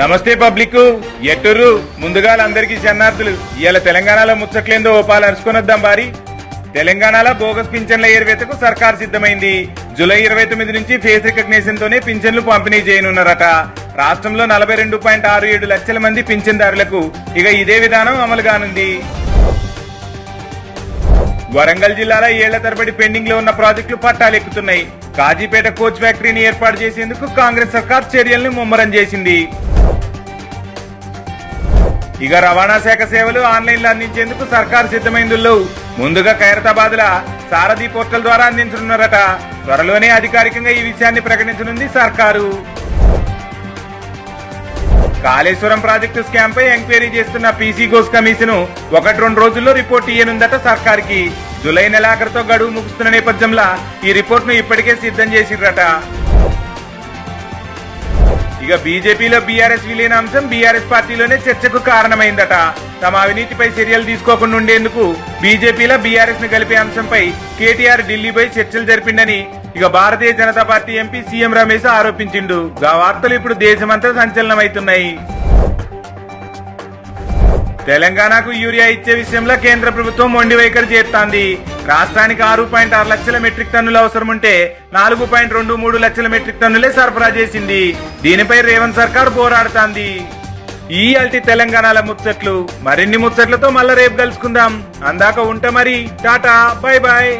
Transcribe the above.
నమస్తే పబ్లిక్. ఎట్టుర్రు ముందుగా అందరికీ శరణార్థులు. ఇవాళ తెలంగాణలో ముచ్చట్లేందో ఓపాలు అరుచుకొనొద్దాం బారి తెలంగాణలో బోగస్ పింఛన్ల ఎరువేతకు సర్కార్ సిద్ధమైంది. జూలై ఇరవై తొమ్మిది నుంచి ఫేస్ రికగ్నేషన్ తోనే పింఛన్లు పంపిణీ చేయనున్నారట. రాష్ట్రంలో నలభై రెండు పాయింట్ ఆరు ఏడు లక్షల మంది పింఛన్దారులకు ఇక ఇదే విధానం అమలు కానుంది. వరంగల్ జిల్లాలో ఏళ్ళ తరబడి పెండింగ్లో ఉన్న ప్రాజెక్టులు పట్టాలెక్కుతున్నాయి కాజీపేట కోచ్ ఫ్యాక్టరీని ఏర్పాటు చేసేందుకు కాంగ్రెస్ సర్కార్ చర్యలను ముమ్మరం చేసింది. ఇక రవాణా శాఖ సేవలు ఆన్లైన్లో అందించేందుకు సర్కారు సిద్ధమైందుల్లో. ముందుగా ఖైరతాబాద్లా సారథి పోర్టల్ ద్వారా అందించనున్నారట. త్వరలోనే అధికారికంగా ఈ విషయాన్ని ప్రకటించనుంది సర్కారు. కాళేశ్వరం ప్రాజెక్టు స్కామ్ పై ఎంక్వైరీ చేస్తున్న పీసీ గోస్ కమిషన్ ఒకటి రెండు రోజుల్లో రిపోర్ట్ ఇయ్యనుందట సర్కార్కి. జూలై నెలాఖరుతో గడువు ముగుస్తున్న నేపథ్యంలో ఈ రిపోర్ట్ను ఇప్పటికే సిద్ధం చేసిర్రట. ఇక బీజేపీలో బీఆర్ఎస్ విలీన అంశం బీఆర్ఎస్ పార్టీలోనే చర్చకు కారణమైందట. తమ అవినీతిపై చర్యలు తీసుకోకుండా ఉండేందుకు బీజేపీలో బీఆర్ఎస్ను కలిపే అంశంపై కేటీఆర్ ఢిల్లీపై చర్చలు జరిపిండని ఇక Bharatiya Janata Party MP CM Ramesh ఆరోపించిండు. గా వార్తలు ఇప్పుడు దేశమంతా సంచలనమవుతున్నాయి. తెలంగాణకు యూరియా ఇచ్చే విషయంలో కేంద్ర ప్రభుత్వం మొండి వైఖరి చేస్తాంది. రాష్ట్రానికి ఆరు పాయింట్ ఆరు లక్షల మెట్రిక్ టన్నులు అవసరం ఉంటే నాలుగు పాయింట్ రెండు మూడు లక్షల మెట్రిక్ టన్నులే సరఫరా చేసింది. దీనిపై రేవంత్ సర్కార్ పోరాడుతాంది. ఈ అల్టి తెలంగాణల ముచ్చట్లు. మరిన్ని ముచ్చట్లతో మళ్ళా రేపు కలుసుకుందాం. అందాక ఉంటే మరి. Tata bye bye